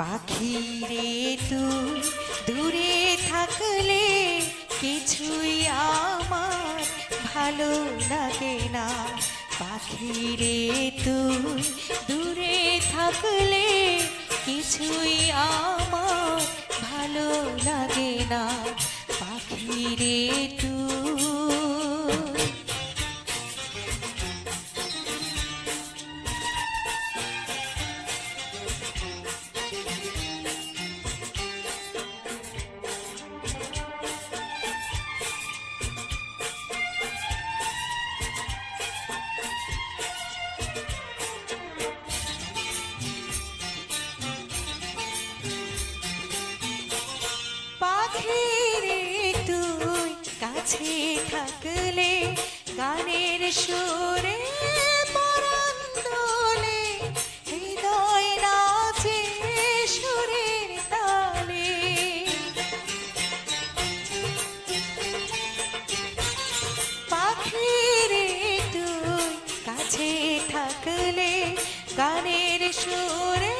পাখি রে দূরে থাকলে কিছুই আমার ভালো লাগে না। পাখি রে দূরে থাকলে কিছুই আমার ভালো লাগে কাছে থাকলে গানের সুরে হৃদয় নাচে সুরের তালে। পাখি রে তুই কাছে থাকলে গানের সুরে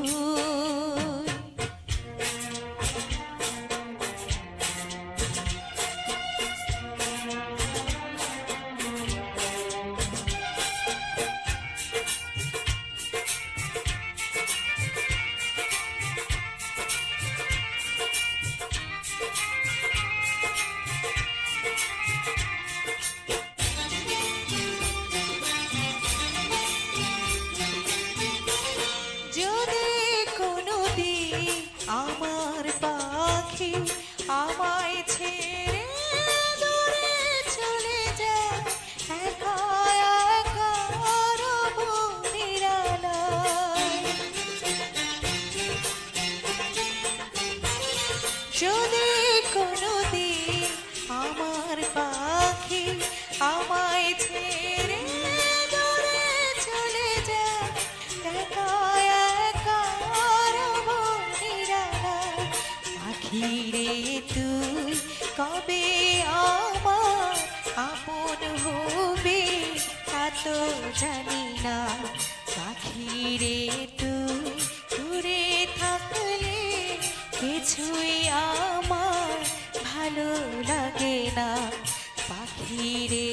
পাখি আমায় ছেড়ে দূরে চলে যায়। একা একা রব যদি কোনো দিন আমার পাখি আমায় ছেড়ে পাখি রে তুই, কবে আমার আপন হবে তা তো জানি না। পাখি রে তুই, দূরে থাকলে কিছুই আমার ভালো লাগে না। পাখি রে